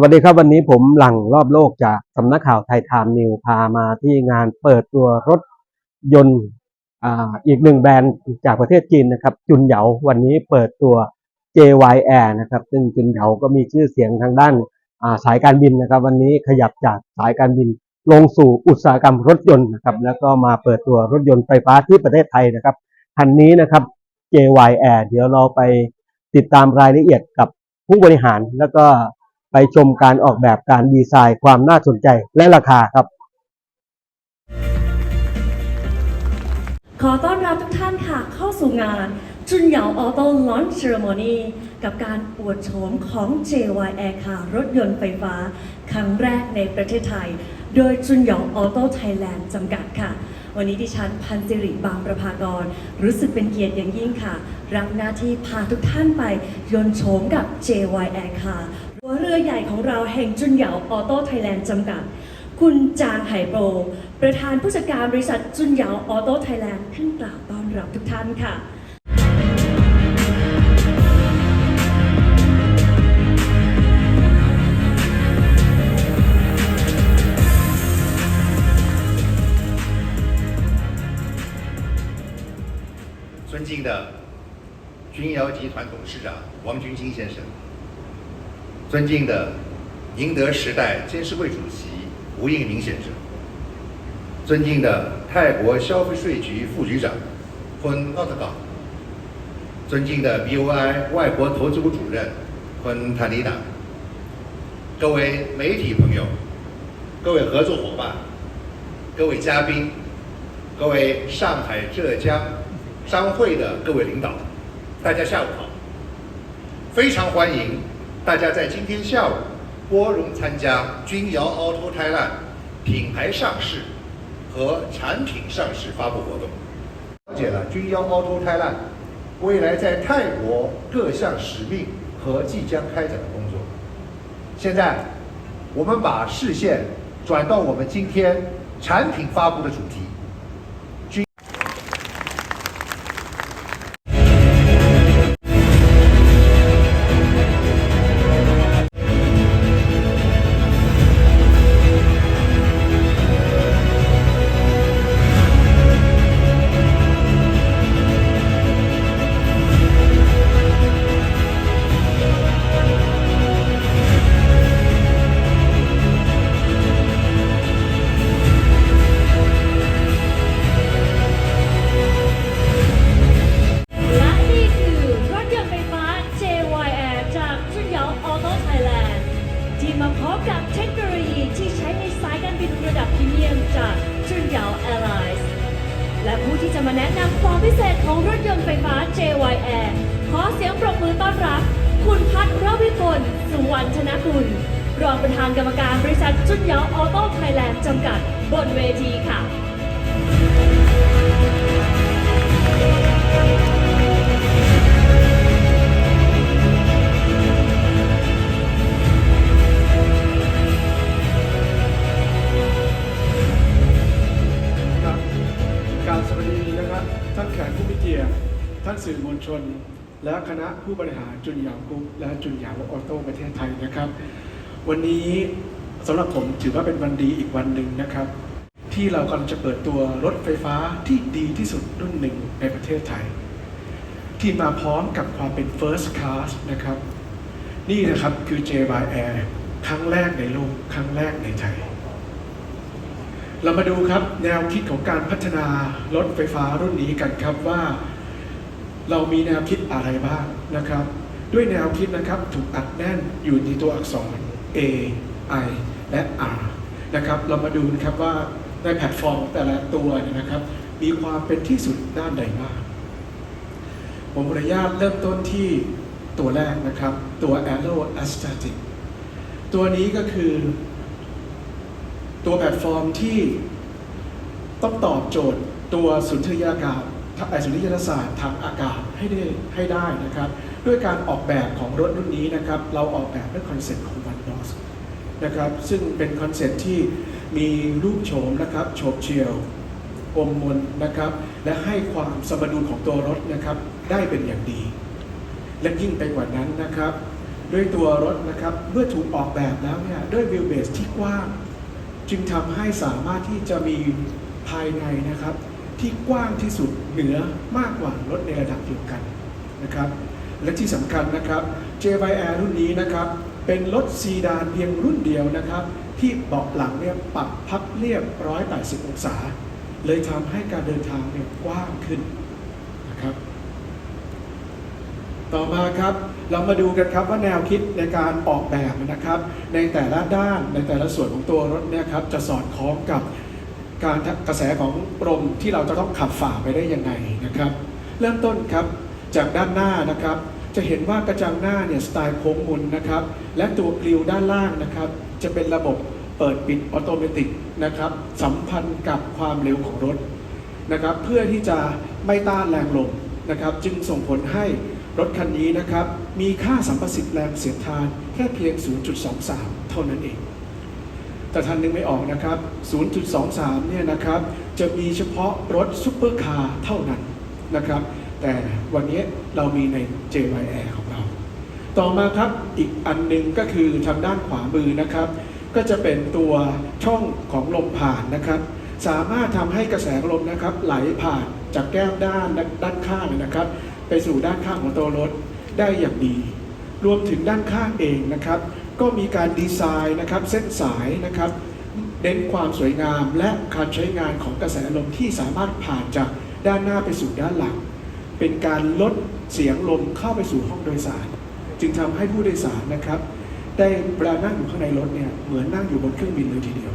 สวัสดีครับวันนี้ผมหลังรอบโลกจากสำนักข่าวไทยไทม์นิวพามาที่งานเปิดตัวรถยนต์อีกหนึ่งแบรนด์จากประเทศจีนนะครับ จุนเหยาวันนี้เปิดตัว JYR นะครับ ซึ่งจุนเหยาก็มีชื่อเสียงทางด้านาสายการบินนะครับ วันนี้ขยับจากสายการบินลงสู่อุตสาหกรรมรถยนต์นะครับ แล้วก็มาเปิดตัวรถยนต์ไฟฟ้าที่ประเทศไทยนะครับคันนี้นะครับ JYR เดี๋ยวเราไปติดตามรายละเอียดกับผู้บริหารแล้วก็ ไปชมการออกแบบการดีไซน์ความน่าสนใจและราคาครับ ขอต้อนรับทุกท่านค่ะเข้าสู่งานจุนเหยาออโต้ลอนเซอร์โมนีกับการอวดโฉมของ JY Air ค่ะรถยนต์ไฟฟ้า ครั้งแรกในประเทศไทย โดยจุนเหยาออโต้ไทยแลนด์จำกัดค่ะ วันนี้ดิฉันพันสิริบางประภากร รู้สึกเป็นเกียรติอย่างยิ่งค่ะ รับหน้าที่พาทุกท่านไปยนต์โฉมกับ JY Air ค่ะ เรือใหญ่ของเราแห่งจุนเหยาออโต้ไทยแลนด์จำกัด คุณจางไห่โปร ประธานผู้จัดการบริษัทจุนเหยาออโต้ไทยแลนด์ขึ้นกล่าวต้อนรับทุกท่านค่ะ 尊敬的君瑶集团董事长王军金先生， 尊敬的宁德时代监事会主席吴应明先生，尊敬的泰国消费税局副局长昆奥特港，尊敬的 BOI 外国投资部主任昆坦尼达，各位媒体朋友，各位合作伙伴，各位嘉宾，各位上海浙江商会的各位领导，大家下午好！非常欢迎大家在今天下午拨冗参加君瑶 Auto Thailand 品牌上市和产品上市发布活动。了解了君瑶 Auto Thailand 未来在泰国各项使命和即将开展的工作。现在，我们把视线转到我们今天产品发布的主题。 จากจุนเหยาแอร์ไลน์และผู้ที่จะมาแนะนำความพิเศษของรถยนต์ไฟฟ้า JY Air ขอเสียงปรบมือต้อนรับ คุณพัฒน์รวิพลสุวรรณชนะกุลรองประธานกรรมการบริษัทจุนเหยาออโต้ไทยแลนด์จำกัด บนเวที ท่านแขกผู้มีเกียรติท่านสื่อมวลชน และคณะผู้บริหารจุนยาวกรุ๊ปและจุนยาวออโต้ประเทศไทยนะครับ วันนี้สำหรับผมถือว่าเป็นวันดีอีกวันหนึ่งนะครับ ที่เรากำลังจะเปิดตัวรถไฟฟ้าที่ดีที่สุดรุ่นหนึ่งในประเทศไทย ที่มาพร้อมกับความเป็น first class นะครับ นี่นะครับคือ JY Air ครั้งแรกในโลกครั้งแรกในไทย เรามาดูครับแนวคิดของการพัฒนารถไฟฟ้ารุ่นนี้กันครับว่า เรามีแนวคิดอะไรบ้างนะครับ ด้วยแนวคิดนะครับถูกอัดแน่นอยู่ในตัวอักษร A I และ R นะครับเรามาดูนะครับว่าในแพลตฟอร์มแต่ละตัวนะครับ มีความเป็นที่สุดด้านใดบ้างผมขออนุญาตเริ่มต้นที่ตัวแรกนะครับ ตัว Aero Aesthetic ตัวนี้ก็คือ ตัวแพลตฟอร์มที่ต้องตอบโจทย์ตัวสุนทรียากาศสุนทรียศาสตร์ทางอากาศให้ได้ให้ได้นะครับ ด้วยการออกแบบของรถรุ่นนี้นะครับ เราออกแบบด้วยคอนเซ็ปต์ของ One Boss นะครับซึ่งเป็นคอนเซ็ปต์ที่มีรูปโฉมนะครับโฉบเฉี่ยวอมมนนะครับ และให้ความสมดุลของตัวรถนะครับ ได้เป็นอย่างดี และยิ่งไปกว่านั้นนะครับ ด้วยตัวรถนะครับเมื่อถูกออกแบบแล้วเนี่ยด้วยวิวเบสที่กว้าง จึงทำให้สามารถที่จะมีภายในนะครับ ที่กว้างที่สุดเหนือมากกว่ารถในระดับเดียวกันนะครับ และที่สำคัญนะครับ JYR รุ่นนี้นะครับ เป็นรถซีดานเพียงรุ่นเดียวนะครับ ที่เบาะหลังเนี่ยปรับพับเรียบ 180 องศา เลยทำให้การเดินทางเนี่ยกว้างขึ้นนะครับ ต่อมาครับเรามาดูกันครับว่าแนวคิดในการออกแบบนะครับ ในแต่ละด้านในแต่ละส่วนของตัวรถเนี่ยครับจะสอดคล้องกับการกระแสของลมที่เราจะต้องขับฝ่าไปได้ยังไงนะครับ เริ่มต้นครับจากด้านหน้านะครับ จะเห็นว่ากระจังหน้าเนี่ยสไตล์โค้งมุนนะครับ และตัวกริวด้านล่างนะครับ จะเป็นระบบเปิดปิดออโตเมติกนะครับสัมพันธ์กับความเร็วของรถนะครับ เพื่อที่จะไม่ต้านแรงลมนะครับ จึงส่งผลให้ รถคันนี้นะครับ มีค่าสัมประสิทธิ์แรงเสียดทานแค่เพียง 0.23 เท่านั้นเอง แต่ท่านนึกไม่ออกนะครับ 0.23 เนี่ยนะครับ จะมีเฉพาะรถซุปเปอร์คาร์เท่านั้นนะครับ แต่วันนี้เรามีใน JYR ของเรา ต่อมาครับอีกอันหนึงก็คือทางด้านขวามือนะครับ ก็จะเป็นตัวช่องของลมผ่านนะครับสามารถทำให้กระแสลมนะครับไหลผ่านจากแก้มด้านด้านข้างนะครับ ไปสู่ด้านข้างของตัวรถได้อย่างดี รวมถึงด้านข้างเองนะครับ ก็มีการดีไซน์นะครับเส้นสายนะครับเน้นความสวยงามและการใช้งานของกระแสลมที่สามารถผ่านจากด้านหน้าไปสู่ด้านหลัง เป็นการลดเสียงลมเข้าไปสู่ห้องโดยสาร จึงทำให้ผู้โดยสารนะครับได้เวลานั่งอยู่ข้างในรถเนี่ยเหมือนนั่งอยู่บนเครื่องบินเลยทีเดียว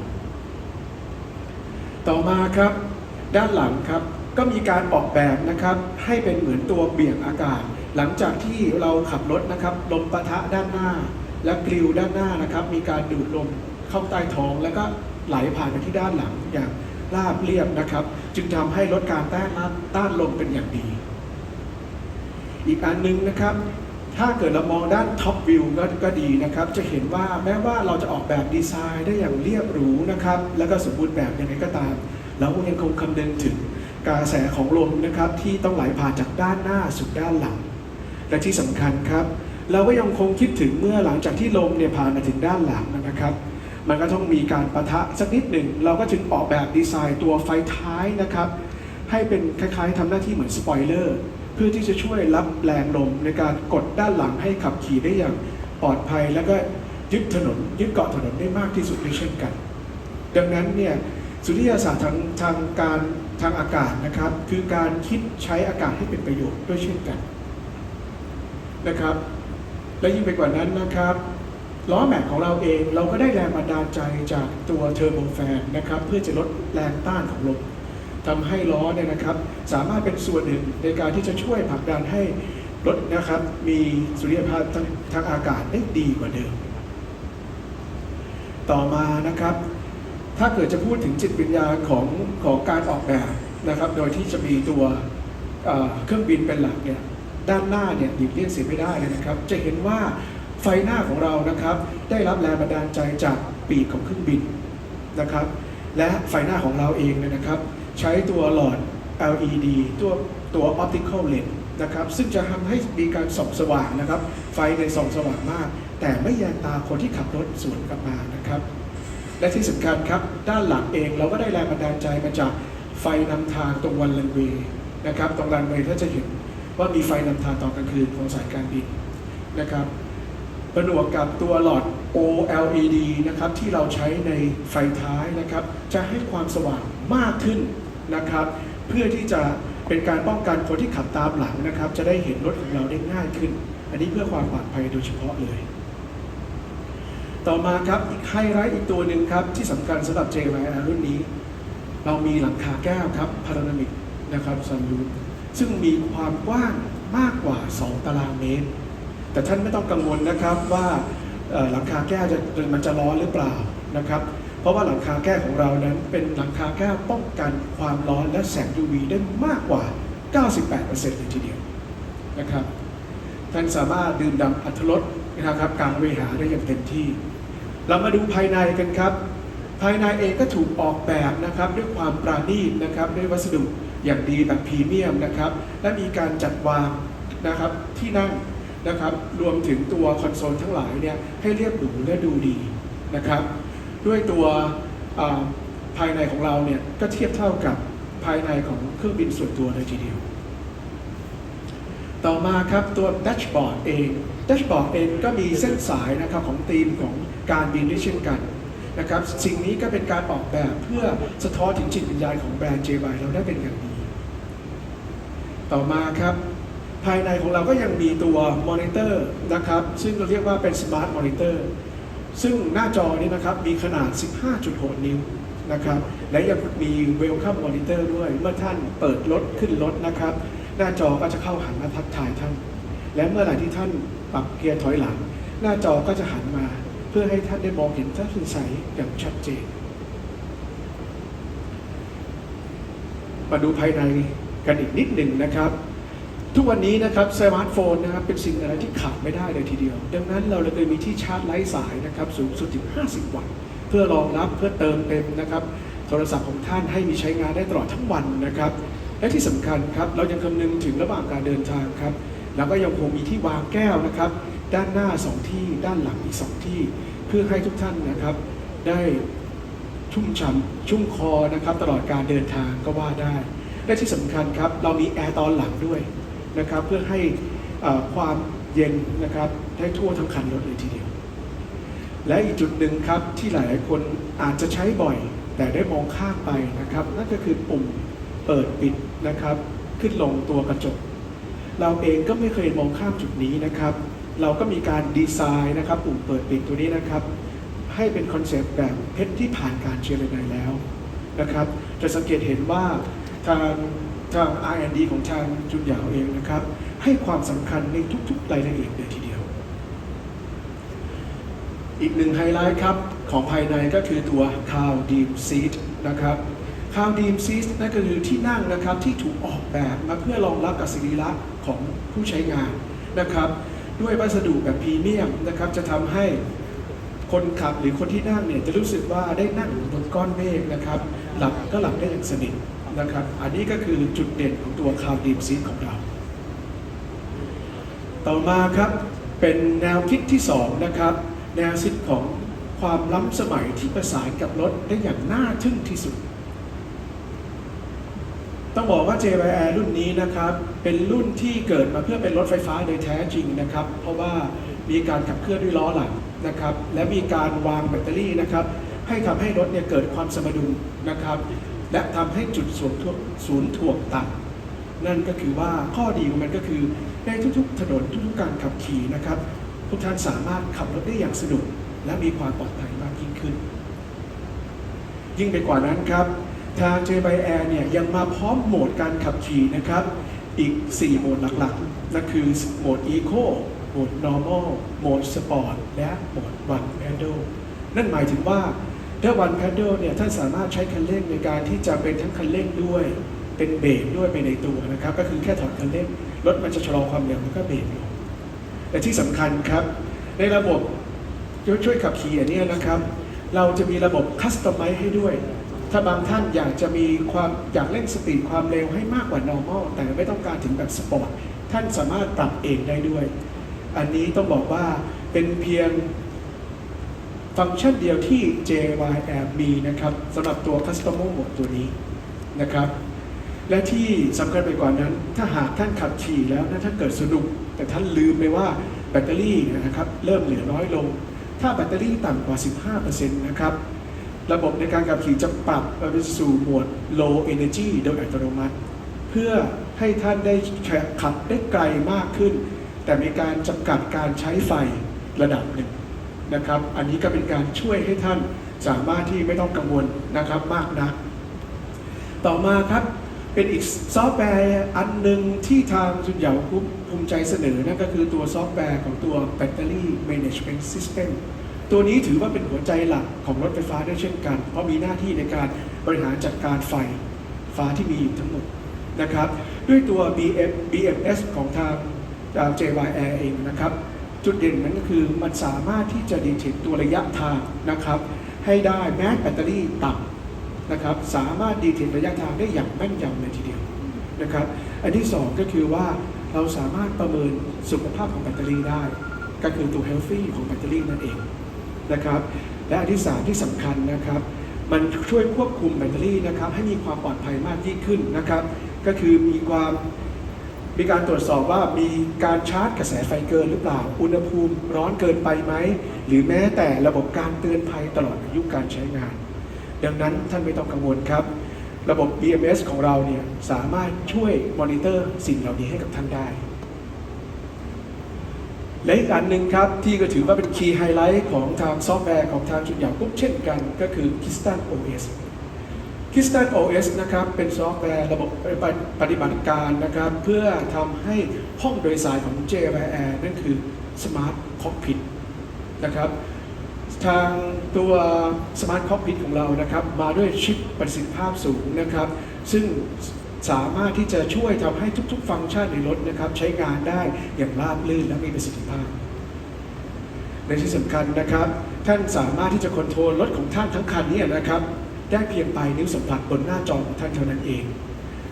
ต่อมาครับ ด้านหลังครับ ก็มีการออกแบบนะครับให้เป็นเหมือนตัวเบี่ยงอากาศ หลังจากที่เราขับรถนะครับลมปะทะด้านหน้า และกลิวด้านหน้านะครับมีการดูดลมเข้าใต้ท้อง แล้วก็ไหลผ่านไปที่ด้านหลังอย่างราบเรียบนะครับ จึงทำให้ลดการต้านต้านลมเป็นอย่างดี อีกอันหนึงนะครับ ถ้าเกิดเรามองด้านท็อปวิวก็ก็ดีนะครับ จะเห็นว่าแม้ว่าเราจะออกแบบดีไซน์ได้อย่างเรียบหรูนะครับ แล้วก็สมบูรณ์แบบยังไงก็ตาม เราก็ยังคงคำนึงถึง กระแสของลมนะครับที่ต้องไหลผ่านจากด้านหน้าสู่ด้านหลัง และที่สำคัญครับ เราก็ยังคงคิดถึงเมื่อหลังจากที่ลมเนี่ยผ่านมาถึงด้านหลังนะครับ มันก็ต้องมีการประทะสักนิดหนึ่ง เราก็จึงออกแบบดีไซน์ตัวไฟท้ายนะครับ ให้เป็นคล้ายๆทำหน้าที่เหมือนสปอยเลอร์เพื่อที่จะช่วยรับแรงลมในการกดด้านหลังให้ขับขี่ได้อย่างปลอดภัย แล้วก็ยึดถนนยึดเกาะถนนได้มากที่สุดด้วยเช่นกัน ดังนั้นเนี่ยสุริยศาสตร์ทางทางการ ทางอากาศนะครับ คือการคิดใช้อากาศให้เป็นประโยชน์ด้วยเช่นกันนะครับ และยิ่งไปกว่านั้นนะครับล้อแม็กของเราเองเราก็ได้แรงบันดาลใจจากตัวเทอร์โบแฟนนะครับ เพื่อจะลดแรงต้านของลมทำให้ล้อเนี่ยนะครับ สามารถเป็นส่วนหนึ่งในการที่จะช่วยผลักดันให้รถนะครับ มีสุริยภาพทางทางอากาศได้ดีกว่าเดิม ต่อมานะครับ ถ้าเกิดจะพูดถึงจิตวิญญาณของของการออกแบบนะครับ โดยที่จะมีตัวเครื่องบินเป็นหลักเนี่ยด้านหน้าเนี่ยหลีกเลี่ยงเสียไม่ได้เลยนะครับ จะเห็นว่าไฟหน้าของเรานะครับ ได้รับแรงบันดาลใจจากปีกของเครื่องบินนะครับ และไฟหน้าของเราเองเนี่ยนะครับ ใช้ตัวหลอด LED ตัวตัว optical lens นะครับ ซึ่งจะทำให้มีการส่องสว่างนะครับ ไฟในส่องสว่างมาก แต่ไม่แยงตาคนที่ขับรถสวนกลับมานะครับ และที่สำคัญครับ ด้านหลังเองเราก็ได้แรงบันดาลใจมาจากไฟนำทางตรงวันรันเวย์นะครับตรงรันเวย์ถ้าจะเห็นว่ามีไฟนำทางตอนกลางคืนของสายการบินนะครับประหนวกกับตัวหลอด OLED นะครับที่เราใช้ในไฟท้ายนะครับ จะให้ความสว่างมากขึ้นนะครับ เพื่อที่จะเป็นการป้องกันคนที่ขับตามหลังนะครับ จะได้เห็นรถของเราได้ง่ายขึ้น อันนี้เพื่อความปลอดภัยโดยเฉพาะเลย ต่อมาครับอีกไฮไลท์อีกตัวหนึ่งครับที่สำคัญสำหรับ JYR รุ่นนี้ เรามีหลังคาแก้วครับพารานามิกนะครับซันรูฟซึ่งมีความกว้างมากกว่า 2 ตารางเมตร แต่ท่านไม่ต้องกังวลนะครับว่าหลังคาแก้วจะมันจะร้อนหรือเปล่านะครับ เพราะว่าหลังคาแก้วของเรานั้นเป็นหลังคาแก้วป้องกันความร้อนและแสง UV ได้มากกว่า 98%เลยทีเดียวนะครับท่านสามารถดื่มด่ำอัตรสนะครับกลางเวหาได้อย่างเต็มที่ เรามาดูภายในกันครับ ภายในเองก็ถูกออกแบบนะครับด้วยความปราณีตนะครับด้วยวัสดุอย่างดีแบบพรีเมียมนะครับ และมีการจัดวางนะครับที่นั่งนะครับรวมถึงตัวคอนโซลทั้งหลายเนี่ยให้เรียบหรูและดูดีนะครับ ด้วยตัวภายในของเราเนี่ยก็เทียบเท่ากับภายในของเครื่องบินส่วนตัวเลยทีเดียว ต่อมาครับตัวแดชบอร์ดเองแดชบอร์ดเองก็มีเส้นสายนะครับของธีมของ การบินด้วยเช่นกันนะครับสิ่งนี้ก็เป็นการออกแบบเพื่อสะท้อนถึงจิตวิญญาณของแบรนด์ JY เราได้เป็นอย่างดี ต่อมาครับ ภายในของเราก็ยังมีตัวมอนิเตอร์นะครับซึ่งเราเรียกว่าเป็นสมาร์ทมอนิเตอร์ซึ่งหน้าจอนี้นะครับมีขนาด 15.6 นิ้วนะครับและยังมี Welcome Monitor ด้วย เมื่อท่านเปิดรถขึ้นรถนะครับ หน้าจอก็จะเข้าหันมาทักทายท่าน และเมื่อไหร่ที่ท่านปรับเกียร์ถอยหลัง หน้าจอก็จะหันมา พื่อให้ท่านได้มองเห็นท่านสุใสอย่างชัดเจน มาดูภายในกันอีกนิดหนึ่งนะครับ ทุกวันนี้นะครับสมาร์ทโฟนนะครับเป็นสิ่งอะไรที่ขาดไม่ได้เลยทีเดียว ดังนั้นเราเลยมีที่ชาร์จไร้สายนะครับสูงสุดถึง 50 วัตต์เพื่อรองรับเพื่อเติมเต็มนะครับโทรศัพท์ของท่านให้มีใช้งานได้ตลอดทั้งวันนะครับ และที่สำคัญครับเรายังคำนึงถึงระหว่างการเดินทางครับแล้วก็ยังคงมีที่วางแก้วนะครับ ด้านหน้า2ที่ด้านหลังอีก2ที่ เพื่อให้ทุกท่านนะครับ ได้ชุ่มฉ่ำชุ่มคอนะครับ ตลอดการเดินทางก็ว่าได้และที่สำคัญครับ เรามีแอร์ตอนหลังด้วยนะครับ เพื่อให้ความเย็นนะครับได้ทั่วทั้งคันรถเลยทีเดียว และอีกจุดหนึ่งครับที่หลายๆคนอาจจะใช้บ่อย แต่ได้มองข้ามไปนะครับ นั่นก็คือปุ่มเปิดปิดนะครับ ขึ้นลงตัวกระจก เราเองก็ไม่เคยมองข้ามจุดนี้นะครับ เราก็มีการดีไซน์นะครับปุ่มเปิดปิดตัวนี้นะครับ ให้เป็นคอนเซปต์แบบเพชรที่ผ่านการเจรไนแล้วนะครับ จะสังเกตเห็นว่าทางทาง R&D ของทางจุนหยาวเองนะครับ ให้ความสำคัญในทุกๆรายละเอียดเลยทีเดียว อีกหนึ่งไฮไลท์ครับ ของภายในก็คือตัว c o w Deep Seat นะครับ c o w Deep Seat นั่นก็คือที่นั่งนะครับที่ถูกออกแบบมาเพื่อรองรับกับสรีระของผู้ใช้งานนะครับ ด้วยวัสดุแบบพรีเมียมนะครับ จะทำให้คนขับหรือคนที่นั่งเนี่ยจะรู้สึกว่าได้นั่งอยู่บนก้อนเมฆนะครับ หลับก็หลับได้อย่างสนิทนะครับ อันนี้ก็คือจุดเด่นของตัวคาวดีมซีของเรา ต่อมาครับเป็นแนวคิดที่2นะครับแนวคิดของความล้ำสมัยที่ประสานกับรถได้อย่างน่าทึ่งที่สุด ต้องบอกว่า JYR รุ่นนี้นะครับ เป็นรุ่นที่เกิดมาเพื่อเป็นรถไฟฟ้าโดยแท้จริงนะครับ เพราะว่ามีการขับเคลื่อนด้วยล้อหลังนะครับ และมีการวางแบตเตอรี่นะครับ ให้ทำให้รถเนี่ยเกิดความสมดุลนะครับ และทำให้จุดศูนย์ถ่วงศูนย์ถ่วงต่ำนั่นก็คือว่าข้อดีของมันก็คือในทุกๆ ถนนทุกๆ การขับขี่นะครับทุกท่านสามารถขับรถได้อย่างสนุกและมีความปลอดภัยมากยิ่งขึ้น ยิ่งไปกว่านั้นครับ ทาง j b y Air เนี่ยยังมาพร้อมโหมดการขับขี่นะครับ อีก 4 โหมดหลักๆ นั่นคือโหมด Eco โหมด Normal โหมด Sport และโหมด One Pedal นั่นหมายถึงว่าถ้า One Pedal เนี่ยท่านสามารถใช้คันเร่งในการที่จะเป็นทั้งคันเร่งด้วย เป็นเบรกด้วยไปในตัวนะครับ ก็คือแค่ถอดคันเร่งรถมันจะชะลอความเร็วแล้วก็เบรกลงแต่ที่สำคัญครับ ในระบบช่วยขับขี่อันเนี้ยนะครับ เราจะมีระบบคัสตอมไมซ์ให้ด้วย ถ้าบางท่านอยากจะมีความอยากเล่นสปีดความเร็วให้มากกว่า normal แต่ไม่ต้องการถึงแบบสปอร์ตท่านสามารถปรับเองได้ด้วย อันนี้ต้องบอกว่าเป็นเพียงฟังก์ชันเดียวที่ JYR มีนะครับสำหรับตัว Customer Mode ตัวนี้นะครับ และที่สำคัญไปกว่านั้น ถ้าหากท่านขับขี่แล้วนะถ้าเกิดสนุก แต่ท่านลืมไปว่าแบตเตอรี่นะครับ เริ่มเหลือน้อยลง ถ้าแบตเตอรี่ต่ำกว่า 15%นะครับ ระบบในการขับขี่จะปรับไปสู่โหมด low energy โดยอัตโนมัติ เพื่อให้ท่านได้ขับได้ไกลมากขึ้น แต่มีการจำกัดการใช้ไฟระดับหนึ่งนะครับ อันนี้ก็เป็นการช่วยให้ท่านสามารถที่ไม่ต้องกังวลนะครับมากนัก ต่อมาครับเป็นอีกซอฟต์แวร์อันหนึ่งที่ทางจุนเหยาภูมิใจเสนอนั่นก็คือตัวซอฟต์แวร์ของตัว Battery Management System ตัวนี้ถือว่าเป็นหัวใจหลักของรถไฟฟ้าด้วยเช่นกัน เพราะมีหน้าที่ในการบริหารจัดการไฟฟ้าที่มีอยู่ทั้งหมดนะครับ ด้วยตัว BM BMS ของทางอ่า JYR เองนะครับ จุดเด่นนั้นก็คือมันสามารถที่จะดีเทคตัวระยะทางนะครับ ให้ได้แม้แบตเตอรี่ต่ำนะครับ สามารถดีเทคระยะทางได้อย่างแม่นยำเลยทีเดียวนะครับ อันที่สองก็คือว่าเราสามารถประเมินสุขภาพของแบตเตอรี่ได้ ก็คือตัว healthy ของแบตเตอรี่นั่นเอง นะครับ และอันที่สามที่สำคัญนะครับ มันช่วยควบคุมแบตเตอรี่นะครับ ให้มีความปลอดภัยมากยิ่งขึ้นนะครับ ก็คือมีความมีการตรวจสอบว่ามีการชาร์จกระแสไฟเกินหรือเปล่า อุณหภูมิร้อนเกินไปไหม หรือแม้แต่ระบบการเตือนภัยตลอดอายุการใช้งาน ดังนั้นท่านไม่ต้องกังวลครับ ระบบ BMS ของเราเนี่ยสามารถช่วยมอนิเตอร์สิ่งเหล่านี้ให้กับท่านได้ และอีกอันหนึ่งครับ ที่ก็ถือว่าเป็นคีย์ไฮไลท์ของทางซอฟต์แวร์ของทางจุดหยางปุ๊บเช่นกัน ก็คือ Kistan OS k i s t a n OS นะครับเป็นซอฟต์แวร์ระบบปฏิบัติการนะครับ เพื่อทำให้ห้องโดยสารของ JYR นั่นคือ Smart Cockpit นะครับ ทางตัว Smart Cockpit ของเรานะครับ มาด้วยชิปประสิทธิภาพสูงนะครับ ซึ่ง สามารถที่จะช่วยทำให้ทุก ๆ ฟังก์ชันในรถนะครับ ใช้งานได้อย่างราบรื่นและมีประสิทธิภาพในที่สำคัญนะครับ ท่านสามารถที่จะคอนโทรลรถของท่านทั้งคันนี้นะครับ ได้เพียงปลายนิ้วสัมผัสบนหน้าจอของท่านเท่านั้นเอง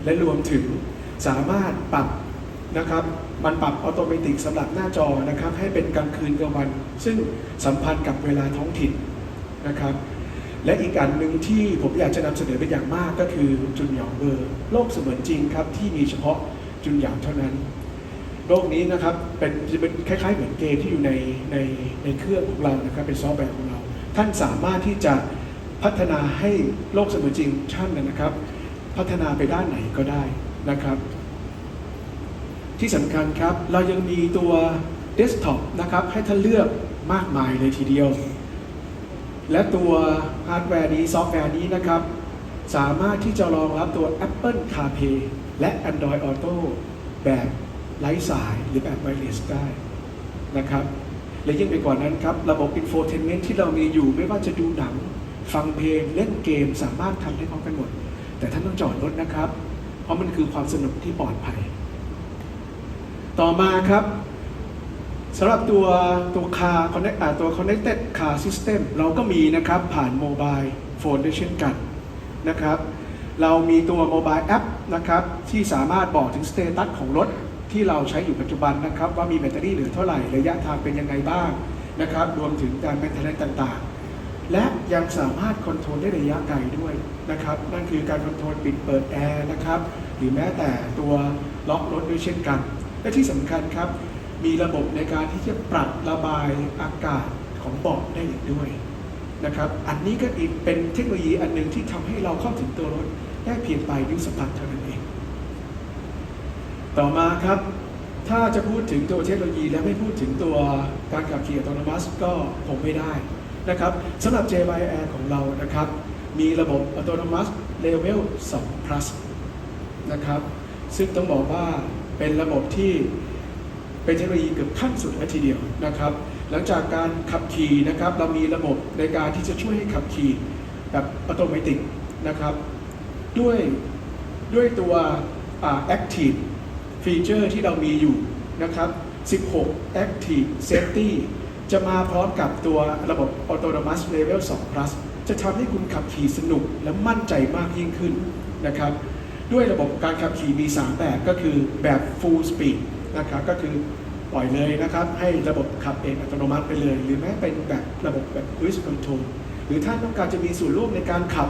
และรวมถึงสามารถปรับนะครับมันปรับอัตโนมัติสำหรับหน้าจอนะครับ ให้เป็นกลางคืนกลางวัน ซึ่งสัมพันธ์กับเวลาท้องถิ่นนะครับ และอีกอันหนึ่งที่ผมอยากจะนำเสนอเป็นอย่างมากก็คือจุนหยางเบอร์โลกเสมือนจริงครับ ที่มีเฉพาะจุนหยางเท่านั้น โลกนี้นะครับเป็นจะเป็นคล้าย ๆ เหมือนเกมที่อยู่ในในในเครื่องของเรานะครับเป็นซอฟต์แวร์ของเรา ท่านสามารถที่จะพัฒนาให้โลกเสมือนจริงท่านนะครับ พัฒนาไปด้านไหนก็ได้นะครับ ที่สำคัญครับเรายังมีตัวเดสก์ท็อปนะครับให้ท่านเลือกมากมายเลยทีเดียว และตัว ฮาร์ดแวร์นี้ซอฟต์แวร์นี้นะครับ สามารถที่จะรองรับตัว Apple CarPlay และ Android Auto แบบไร้สายหรือแบบไวเลสได้นะครับ และยิ่งไปกว่านั้นครับ ระบบ Infotainment ที่เรามีอยู่ไม่ว่าจะดูหนัง ฟังเพลง เล่นเกมสามารถทำได้พร้อมกันหมด แต่ท่านต้องจอดรถนะครับ เพราะมันคือความสนุกที่ปลอดภัย ต่อมาครับ สำหรับตัวตัว Car Connect อ่าตัว Connected Car System เราก็มีนะครับผ่านโมบายโฟนด้วยเช่นกันนะครับ เรามีตัวโมบายแอปนะครับที่สามารถบอกถึงสเตตัสของรถที่เราใช้อยู่ปัจจุบันนะครับ ว่ามีแบตเตอรี่เหลือเท่าไหร่ ระยะทางเป็นยังไงบ้างนะครับ รวมถึงการแมนเทนแนต่างๆ และยังสามารถคอนโทรลได้ระยะไกลด้วยนะครับ นั่นคือการคอนโทรลปิดเปิดแอร์นะครับ หรือแม้แต่ตัวล็อกรถด้วยเช่นกัน และที่สำคัญครับ มีระบบในการที่จะปรับระบายอากาศของเบาะได้อีกด้วยนะครับ อันนี้ก็อีกเป็นเทคโนโลยีอันหนึ่งที่ทำให้เราเข้าถึงตัวรถได้เพียงปลายนิ้วสัมผัสเท่านั้นเอง ต่อมาครับ ถ้าจะพูดถึงตัวเทคโนโลยีและไม่พูดถึงตัวการขับขี่อัตโนมัติก็คงไม่ได้นะครับสำหรับ JYR ของเรานะครับ มีระบบอัตโนมัติ Level 2 plus นะครับ ซึ่งต้องบอกว่าเป็นระบบที่ เป็นเทคโนโลยีเกือบขั้นสุดและทีเดียวนะครับ หลังจากการขับขี่นะครับเรามีระบบในการที่จะช่วยให้ขับขี่แบบอัตโนมัตินะครับด้วยด้วยตัว Active ฟีเจอร์ที่เรามีอยู่นะครับ 16 Active Safety จะมาพร้อมกับตัวระบบ Autonomous Level 2 Plus จะทำให้คุณขับขี่สนุกและมั่นใจมากยิ่งขึ้นนะครับ ด้วยระบบการขับขี่มี 3 แบบก็คือแบบ Full Speed นะครับก็คือปล่อยเลยนะครับ ให้ระบบขับเองอัตโนมัติไปเลย หรือแม้เป็นแบบระบบแบบ Cruise Control หรือท่านต้องการจะมีส่วนร่วมในการขับ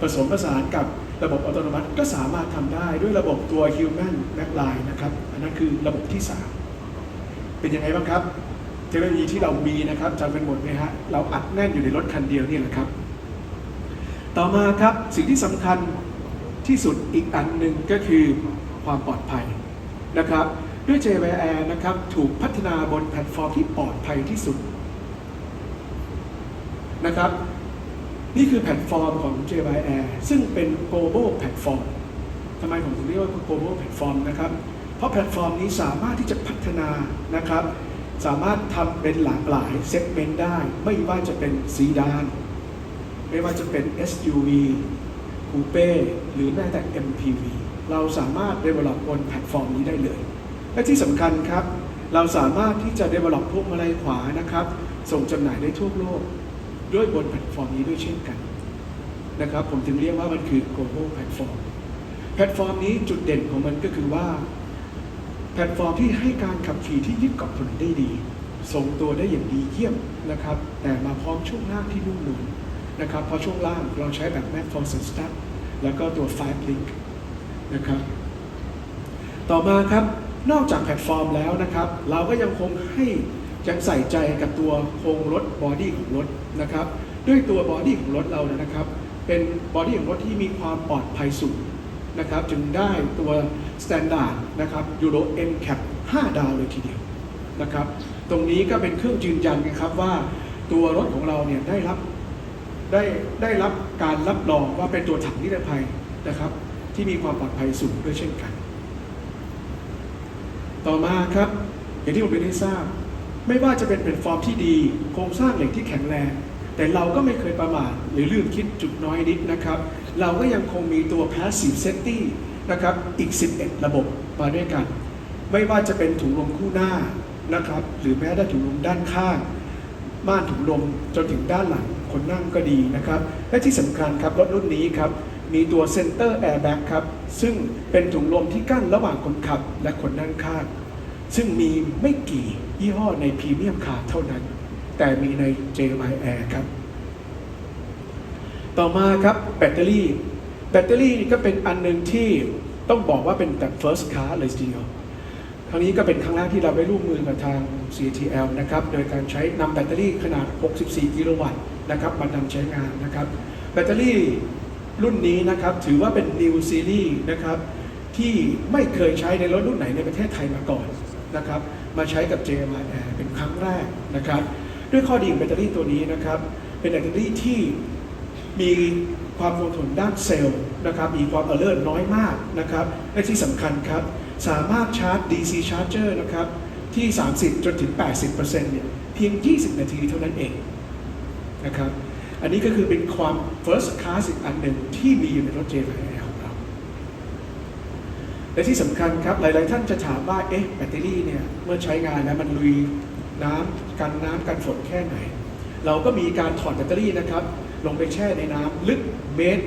ผสมผสานกับระบบอัตโนมัติก็สามารถทำได้ด้วยระบบตัว Human Map Line นะครับ อันนั้นคือระบบที่ 3 เป็นยังไงบ้างครับ เทคโนโลยีที่เรามีนะครับจำเป็นหมดไหมฮะเราอัดแน่นอยู่ในรถคันเดียวนี่แหละครับ ต่อมาครับสิ่งที่สำคัญที่สุดอีกอันหนึ่งก็คือความปลอดภัยนะครับ ด้วย JVR นะครับ ถูกพัฒนาบนแพลตฟอร์มที่ปลอดภัยที่สุดนะครับ นี่คือแพลตฟอร์มของ JYR ซึ่งเป็น global platform ทำไมผมถึงเรียกว่า global platform นะครับ เพราะแพลตฟอร์มนี้สามารถที่จะพัฒนานะครับ สามารถทำเป็นหลากหลายเซกเมนต์ได้ ไม่ว่าจะเป็นซีดาน ไม่ว่าจะเป็น SUV คูเป้หรือแม้แต่ MPV เราสามารถ develop บนแพลตฟอร์มนี้ได้เลย และที่สำคัญครับ เราสามารถที่จะ develop พวกมาลัยขวานะครับ ส่งจำหน่ายได้ทั่วโลก ด้วยบนแพลตฟอร์มนี้ด้วยเช่นกันนะครับ ผมถึงเรียกว่ามันคือ global platform แพลตฟอร์มนี้จุดเด่นของมันก็คือว่า แพลตฟอร์มที่ให้การขับขี่ที่ยึดเกาะถนนได้ดีทรงตัวได้อย่างดีเยี่ยมนะครับ แต่มาพร้อมช่วงล่างที่นุ่มนวลนะครับเพราะช่วงล่างเราใช้แบบ m a t f o r c e Stat แล้วก็ตัว5 Link นะครับ ต่อมาครับ นอกจากแพลตฟอร์มแล้วนะครับ เราก็ยังคงให้ยังใส่ใจกับตัวโครงรถบอดี้ของรถนะครับ ด้วยตัวบอดี้ของรถเราเนี่ยนะครับ เป็นบอดี้ของรถที่มีความปลอดภัยสูงนะครับ จึงได้ตัว s t ต n d า r d นะครับ Euro NCAP 5 ดาวเลยทีเดียวนะครับ ตรงนี้ก็เป็นเครื่องยืนยันนะครับว่าตัวรถของเราเนี่ยได้รับได้ได้รับการรับรองว่าเป็นตัวถังนิรภัยนะครับ ที่มีความปลอดภัยสูงด้วยเช่นกัน ต่อมาครับ อย่างที่ผมเรียนให้ทราบ ไม่ว่าจะเป็นแพลตฟอร์มที่ดี โครงสร้างเหล็กที่แข็งแรง แต่เราก็ไม่เคยประมาทหรือลืมคิดจุดน้อยนิดนะครับ เราก็ยังคงมีตัว passive safety นะครับอีก 11 ระบบมาด้วยกัน ไม่ว่าจะเป็นถุงลมคู่หน้านะครับ หรือแม้แต่ถุงลมด้านข้างม่านถุงลมจนถึงด้านหลังคนนั่งก็ดีนะครับ และที่สำคัญครับรถรุ่นนี้ครับ มีตัว Center Airbag ครับ ซึ่งเป็นถุงลมที่กั้นระหว่างคนขับและคนนั่งข้าง ซึ่งมีไม่กี่ยี่ห้อในพรีเมียมคาร์เท่านั้น แต่มีใน JY Air ครับ ต่อมาครับแบตเตอรี่ แบตเตอรี่ก็เป็นอันหนึ่งที่ต้องบอกว่าเป็นแบบ first class เลยทีเดียวครั้งนี้ก็เป็นครั้งแรกที่เราได้ร่วมมือกับทาง CTL นะครับ โดยการใช้นำแบตเตอรี่ขนาด 64 กิโลวัตต์นะครับมานำใช้งานนะครับ แบตเตอรี่ รุ่นนี้นะครับถือว่าเป็น New Series นะครับที่ไม่เคยใช้ในรถรุ่นไหนในประเทศไทยมาก่อนนะครับมาใช้กับ JMI Air เป็นครั้งแรกนะครับด้วยข้อดีของแบตเตอรี่ตัวนี้นะครับเป็นแบตเตอรี่ที่มีความคงทนด้านเซลล์นะครับมีความเออร์เลอร์น้อยมากนะครับและที่สำคัญครับสามารถชาร์จ DC Charger นะครับที่ 30 จนถึง 80%เนี่ยเพียง 20 นาทีเท่านั้นเองนะครับ อันนี้ก็คือเป็นความ first class อีกอันหนึ่งที่มีอยู่ในรถ JLR ของเรา และที่สำคัญครับ หลาย ๆ ท่านจะถามว่า เอ๊ะ แบตเตอรี่เนี่ย เมื่อใช้งานแล้วมันลุยน้ำกันน้ำกันฝนแค่ไหน เราก็มีการถอดแบตเตอรี่นะครับ ลงไปแช่ในน้ำลึกเมตร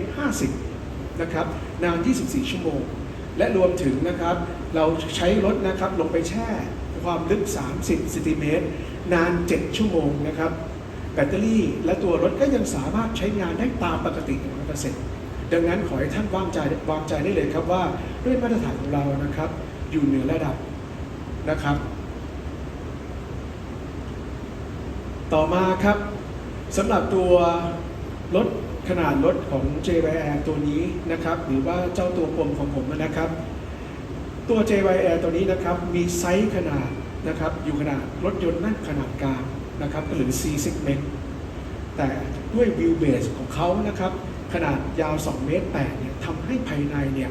50 นะครับ นาน 24 ชั่วโมง และรวมถึงนะครับ เราใช้รถนะครับลงไปแช่ความลึก 30ซนติเมตรนาน 7 ชั่วโมงนะครับ ตเตอรี่และตัวรถก็ยังสามารถใช้งานได้ตามปกติ100%ดังนั้นขอให้ท่านวางใจวางใจได้เลยครับว่าด้วยมาตรฐานของเรานะครับ อยู่เหนือระดับนะครับ ต่อมาครับสำหรับตัวรถขนาดรถของ JYR ตัวนี้นะครับ หรือว่าเจ้าตัวกลมของผมนะครับ ตัว JYR ตัวนี้นะครับมีไซส์ขนาดนะครับ อยู่ขนาดรถยนต์นั่งขนาดกลาง นะครับหรือ C segment แต่ด้วยวิวเบสของเขานะครับขนาดยาว 2 เมตร8เนี่ยทำให้ภายในเนี่ย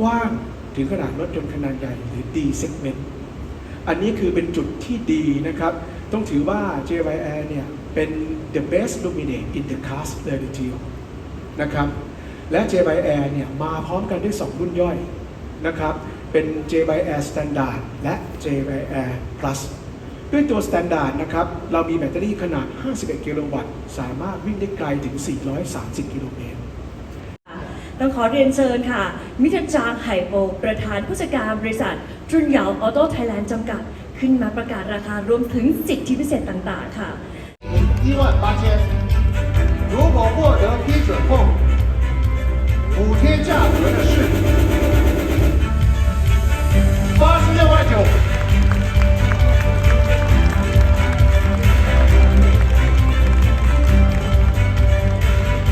กว้างถึงขนาดรถยนต์ขนาดใหญ่หรือ D segment อันนี้คือเป็นจุดที่ดีนะครับ ต้องถือว่า JYR เนี่ยเป็น the best dominate in the class เลยทีเดียวนะครับ และ JYR เนี่ยมาพร้อมกันด้วย 2 รุ่นย่อยนะครับ เป็น JYR Standard และ JYR Plus ด้วยตัว Standard นะครับ เรามีแบตเตอรี่ขนาด 51 กิโลวัตต์ สามารถวิ่งได้ไกลถึง 430 กิโลเมตร ต้องขอเรียนเชิญค่ะ มิตรจางไห่โปประธานผู้จัดการบริษัท จุนเหยาออโต้ไทยแลนด์จำกัด ขึ้นมาประกาศราคารวมถึงสิทธิพิเศษต่างๆ ค่ะ 一万八千。如果获得批准后，补贴价格的是八十六万九。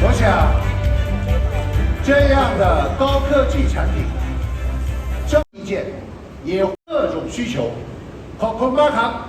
我想这样的高科技产品，这一件也各种需求，包括马卡。